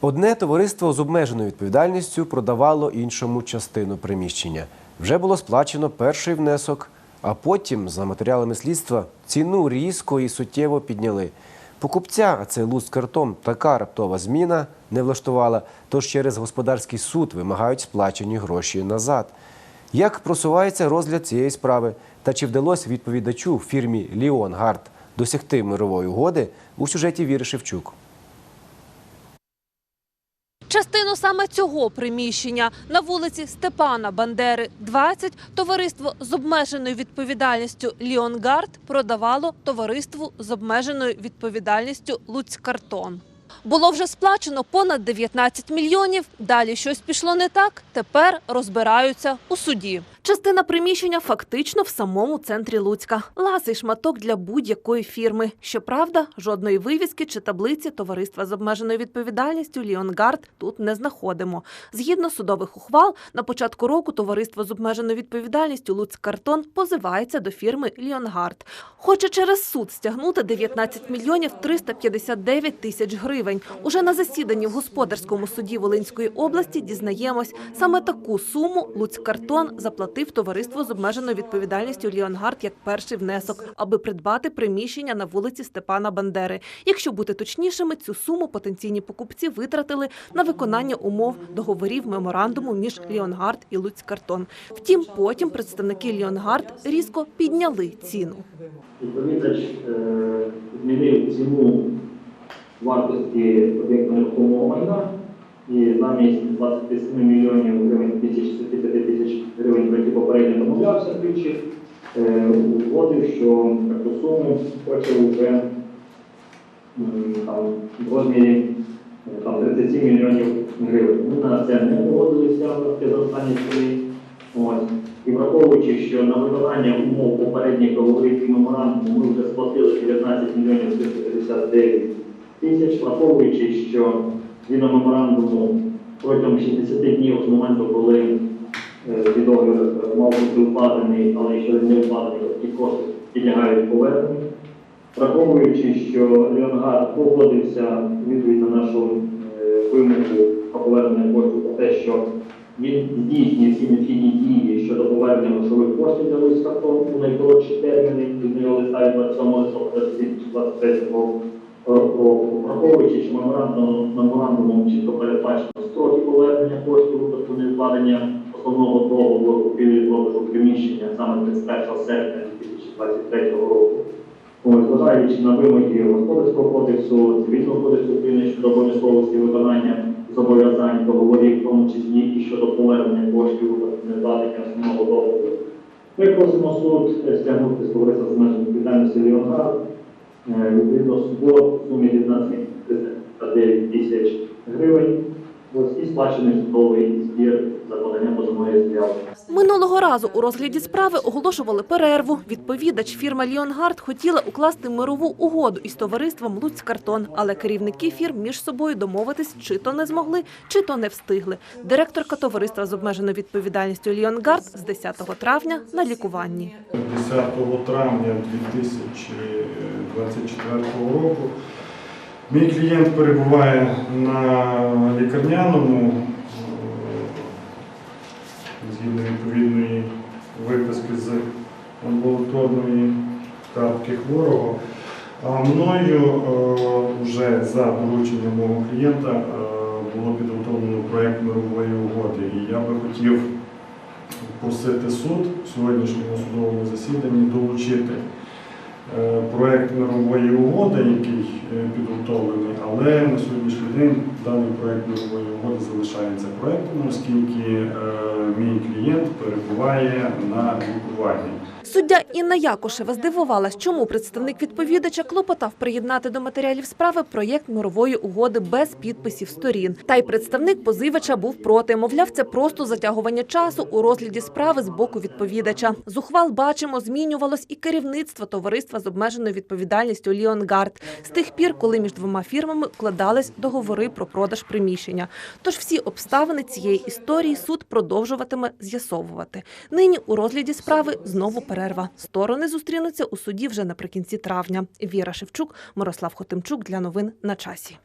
Одне товариство з обмеженою відповідальністю продавало іншому частину приміщення. Вже було сплачено перший внесок, а потім, за матеріалами слідства, ціну різко і суттєво підняли. Покупця, а це Луцкартон, така раптова зміна не влаштувала, тож через господарський суд вимагають сплачені гроші назад. Як просувається розгляд цієї справи та чи вдалося відповідачу фірмі Ліон Гард досягти мирової угоди у сюжеті Віри Шевчук. Частину саме цього приміщення на вулиці Степана Бандери, 20, товариство з обмеженою відповідальністю Ліонгард продавало товариству з обмеженою відповідальністю Луцькартон. Було вже сплачено понад 19 мільйонів. Далі щось пішло не так. Тепер розбираються у суді. Частина приміщення фактично в самому центрі Луцька. Ласий шматок для будь-якої фірми. Щоправда, жодної вивіски чи таблиці товариства з обмеженою відповідальністю Ліонгард тут не знаходимо. Згідно судових ухвал, на початку року товариство з обмеженою відповідальністю Луцькартон позивається до фірми Ліонгард. Хоче через суд стягнути 19 мільйонів 359 тисяч гривень. Уже на засіданні в господарському суді Волинської області дізнаємось, саме таку суму Луцькартон заплатив товариство з обмеженою відповідальністю Ліонгард як перший внесок, аби придбати приміщення на вулиці Степана Бандери. Якщо бути точнішими, цю суму потенційні покупці витратили на виконання умов договорів меморандуму між Ліонгард і Луцькартон. Втім, потім представники Ліонгард різко підняли ціну. Відповідач е, змінив ціну вартості об'єкту нерухомого майна і замість 27 мільйонів гривень 265 тисяч гривень, про які попередньо домовлявся двічі, е, що таку суму хоче вже там, в розмірі е, там, 37 мільйонів гривень. Ми на це не погодилися в за останні ціни. І враховуючи, що на виконання умов попередніх договорів меморандуму ми вже сплатили 19 мільйонів 359 тисяч, враховуючи, що згідно меморандуму протягом 60 днів з моменту, коли е, договір мав бути укладений, але ще не укладений, ті кошти підлягають поверненню. Враховуючи, що Леонгар погодився відповідь на нашу е, вимогу про повернення коштів про те, що він здійснює всі необхідні дії щодо повернення грошових коштів для Луцькартон у найкоротші терміни від його листа від 27 листопада 2023 року. Враховуючи, що меморандумом чітко передбачено строки повернення коштів випадку невкладення основного договору купівлі приміщення саме 31 серпня 2023 року. Зважаючи на вимоги Господарського кодексу, Цивільного кодексу України щодо обов'язковості виконання зобов'язань договорів, в тому числі і щодо повернення коштів невкладення основного договору. Ми просимо суд е, стягнути з товариства з обмеженою відповідальності Ліонгард відповідно суду в сумі 19 тисяч гривень. Ось, і сплачений судовий збір за подання позовної заяви. Минулого разу у розгляді справи оголошували перерву. Відповідач фірма Ліонгард хотіла укласти мирову угоду із товариством Луцькартон, але керівники фірм між собою домовитись чи то не змогли, чи то не встигли. Директорка товариства з обмеженою відповідальністю Ліонгард з 10 травня на лікуванні. 10 травня 2024 року. Мій клієнт перебуває на лікарняному е, згідно відповідної виписки з амбулаторної картки хворого. А мною е, вже за дорученням мого клієнта е, було підготовлено проєкт мирової угоди. І я би хотів просити суд в сьогоднішньому судовому засіданні долучити е, проект мирової угоди, який е, підготовлений, але на сьогоднішній день даний проект мирової угоди залишається проектом, оскільки е, мій клієнт перебуває на лікуванні. Суддя Інна Якушева здивувалась, чому представник відповідача клопотав приєднати до матеріалів справи проєкт мирової угоди без підписів сторін. Та й представник позивача був проти. Мовляв, це просто затягування часу у розгляді справи з боку відповідача. З ухвал бачимо, змінювалось і керівництво товариства з обмеженою відповідальністю Ліонгард з тих пір, коли між двома фірмами укладались договори про продаж приміщення. Тож всі обставини цієї історії суд продовжуватиме з'ясовувати. Нині у розгляді справи знову перерва. Сторони зустрінуться у суді вже наприкінці травня. Віра Шевчук, Мирослав Хотимчук для новин на часі.